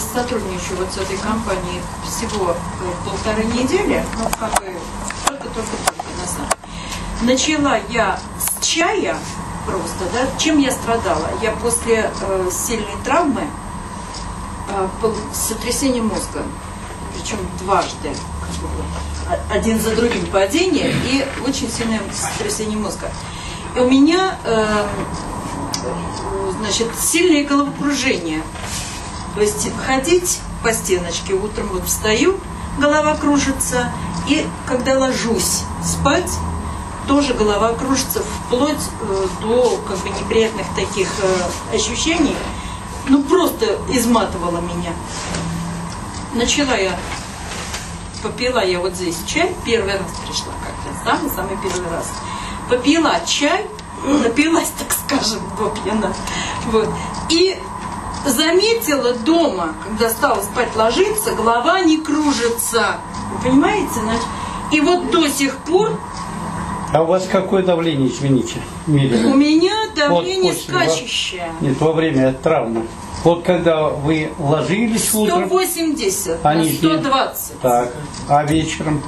сотрудничаю вот с этой компанией всего э, полторы недели, ну, как бы, только-только-только, на самом Начала я с чая просто, да, чем я страдала? Я после э, сильной травмы, э, сотрясение мозга, причем дважды, один за другим падение и очень сильное сотрясение мозга. И у меня э, значит, сильное головокружение. То есть ходить по стеночке, утром вот встаю, голова кружится, и когда ложусь спать, тоже голова кружится вплоть э, до как бы неприятных таких э, ощущений. Ну просто изматывала меня. Начала я, попила я вот здесь чай, первый раз пришла как-то, самый-самый первый раз. Попила чай, напилась, так скажем, до пьяна. Вот. И заметила дома, когда стала спать ложиться, голова не кружится. Вы понимаете? Значит, и вот до сих пор А у вас какое давление, извините, у мерили? меня давление ва- скачущее. Нет, во время травмы. Вот когда вы ложились утром, 180 на Они 120. так, а вечером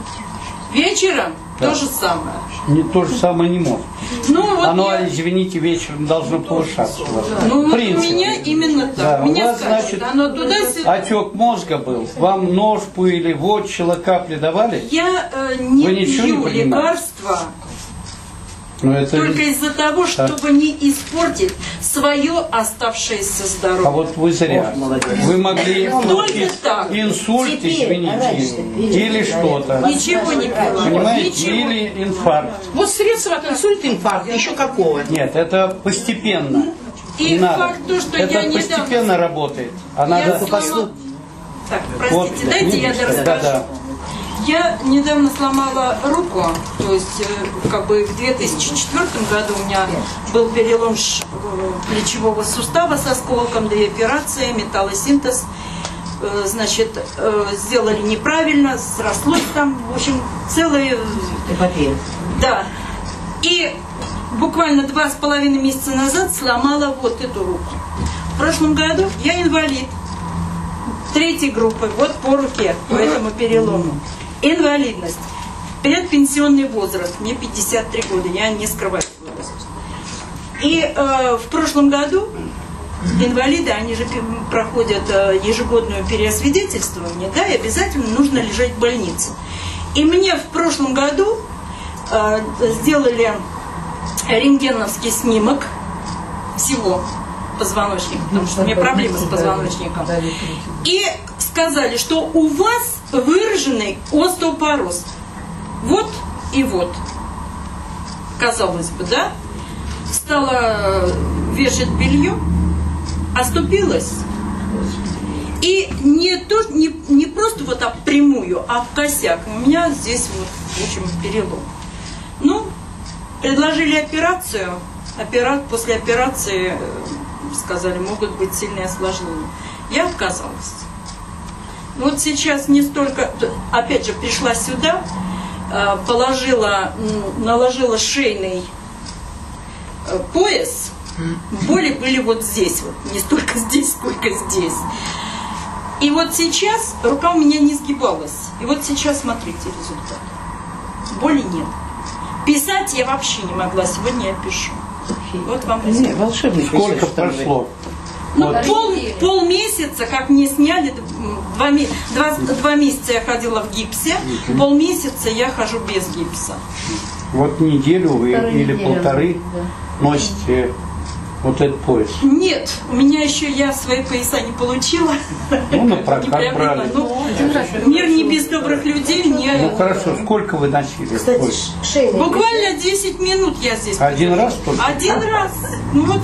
Вечером Да. то же самое. не то же самое не может. Ну вот Оно, я- извините, вечером должно повышаться. ну, вот у меня именно так. Да, у у меня вас, значит, Оно туда-сюда. Отек мозга был. Вам ножку или вотчила капли давали? Я э, не Вы не пью лекарства Ну, это... только из-за того, чтобы не испортить свое оставшееся здоровье. А вот вы зря. Вы могли получить так. инсульт, Теперь, извините, раньше, или что-то. Ничего не пила. Понимаете? Ничего. Или инфаркт. Вот средства от инсульта, инфаркта, еще какого? Нет, это постепенно. И Не надо. факт то, что это я недавно- постепенно работает. А Я надо сломала- Так, простите, Вот, дайте я расскажу. да, да. Я недавно сломала руку, то есть э, как бы в 2004 году у меня был перелом э, плечевого сустава с осколком, две операции, металлосинтез. Э, Значит, сделали неправильно, срослось там, в общем, целое... Эпопея. Да. И буквально два с половиной месяца назад сломала вот эту руку. В прошлом году я инвалид третьей группы, вот по руке, по этому перелому. Инвалидность. Предпенсионный возраст. Мне 53 года, я не скрываю свой возраст. И э, в прошлом году инвалиды, они же проходят э, ежегодное переосвидетельствование, да, и обязательно нужно лежать в больнице. И мне в прошлом году э, сделали рентгеновский снимок всего позвоночника, потому что у меня проблемы с позвоночником. И сказали, что у вас выраженный остеопороз. Вот и вот. Казалось бы, да? Стала вешать белье, оступилась. И не, то, не, не просто вот так прямую, а в косяк. У меня здесь вот, в общем, перелом. Ну, предложили операцию. Опера... После операции э, сказали, могут быть сильные осложнения. Я отказалась. Вот сейчас не столько, опять же, пришла сюда, э, положила, наложила шейный э, пояс. Боли были вот здесь, вот, не столько здесь, сколько здесь. И вот сейчас рука у меня не сгибалась. И вот сейчас смотрите результат. Боли нет. Писать я вообще не могла. Сегодня я пишу. Вот вам результат. Не, волшебный Сколько прошло? Ну, Вот. пол, полмесяца, как мне сняли, два, два, два месяца я ходила в гипсе, полмесяца я хожу без гипса. Вот неделю вы или неделю, полторы носите вот этот пояс. Нет, у меня еще я свои пояса не получила. Ну, на Не прокат брали. Ну, мир не без добрых людей. Ну Мне хорошо, сколько вы носили? Кстати, шейный. буквально 10 минут я здесь. Один раз только? Один раз. Ну вот